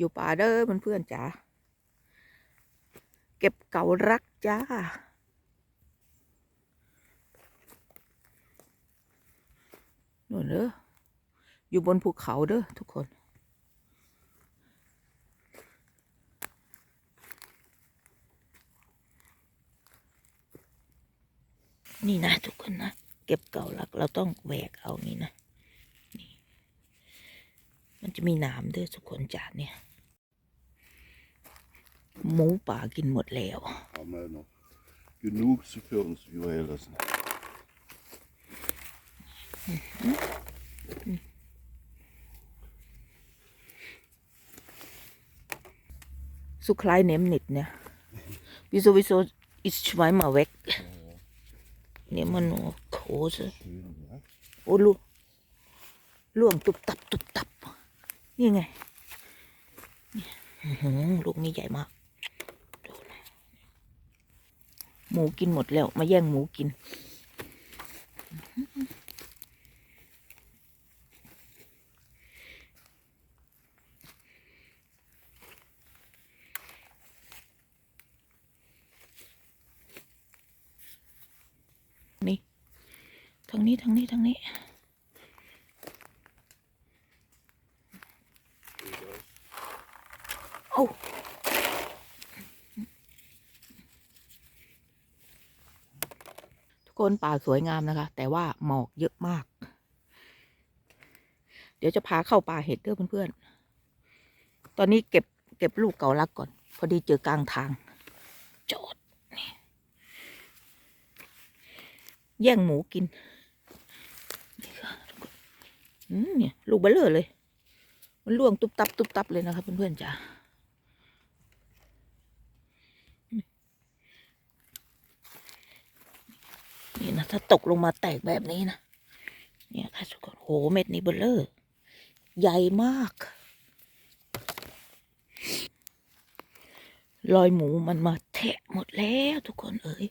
อยู่ป่าเด้อเพื่อนๆจ๋าเก็บเก่ารักจ้านู่นเด้ออยู่บนภูเขาเด้อทุกคน นี่นะทุกคนนะ เก็บเก่ารักเราต้องแหวกเอานี่นะ นี่ มันจะมีหนามด้วยทุกคนจ้าเนี่ย หมูป่ากินหมดแล้ว Haben wir noch genug für uns übergelassen. สุคลายเนมนิดเนี่ยวิโซวิโซอิสชไวมาเวกเนี่ยมันโคส Schön, ja. โอ้ลูล่วงตุบตับตุบตับ นี่ไงนี่อื้อหือลูกนี้ใหญ่มากดูนะ หมูกินหมดแล้ว มาแย่งหมูกิน นี่ทางนี้ทางนี้ทางนี้ โอ้ทุ กนป่าสวยงามนะคะ แต่ว่าหมอกเยอะมาก เดี๋ยวจะพาเข้าป่าเห็ดเด้อเพื่อนๆ ตอนนี้เก็บเก็บลูกเกาลักก่อน พอดีเจอกลางทาง จอดนี่แย่งหมูกินนี่ค่ะทุกคนอืมเนี่ยลูกเบลเลอร์เลย มันล่วงตุบตับตุบตับเลยนะคะเพื่อนๆจ้า นะถ้าตกลงมาแตกแบบนี้นะเนี่ยค่ะทุกคนโหเม็ดนี้เบลเลอร์ ใหญ่มาก รอยหมูมันมาแทะหมดแล้วทุกคนเอ๋ย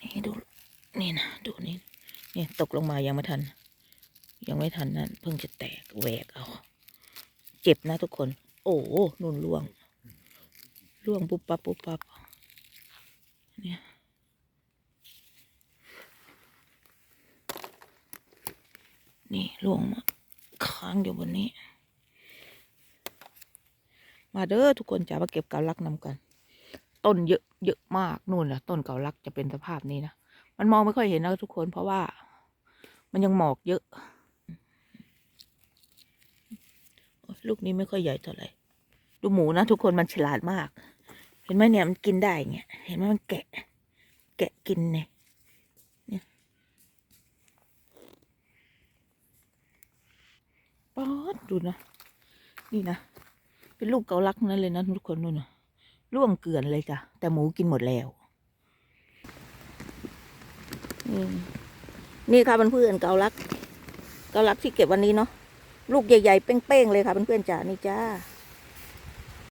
นี่ดูนี่นะดูนี่เนี่ยตกลงมายังไม่ทัน ยังไม่ทันนั่นเพิ่งจะแตกแหวกเอา เจ็บนะทุกคน โอ้นุ่นล่วงล่วงปุ๊บปั๊บปุ๊บปั๊บเนี่ย นี่ล่วงมาค้างอยู่บนนี้ มาเด้อทุกคนจะมาเก็บเกาลักนำกัน ต้นเยอะเยอะมากนู่นนะต้นเกาลักจะเป็นสภาพนี้นะมันมองไม่ค่อยเห็นนะทุกคนเพราะว่า มันยังหมอกเยอะ ลูกนี้ไม่ค่อยใหญ่เท่าไหร่ดูหมูนะทุกคนมันฉลาดมาก เห็นไหมเนี่ยมันกินได้เงี้ยเห็นไหมมันแกะ แกะกินเนี่ยป๊อ ดดูนะ นี่นะ เป็นลูกเกาลักนั่นเลยนะทุกคนนู่นะร่วงเกลือนเลยจ้ะ แต่หมูกินหมดแล้ว นี่ค่ะเพื่อนๆเกาลัก เกาลักที่เก็บวันนี้เนาะ ลูกใหญ่ๆเป้งๆเลยค่ะเพื่อนๆจ้านี่จ้า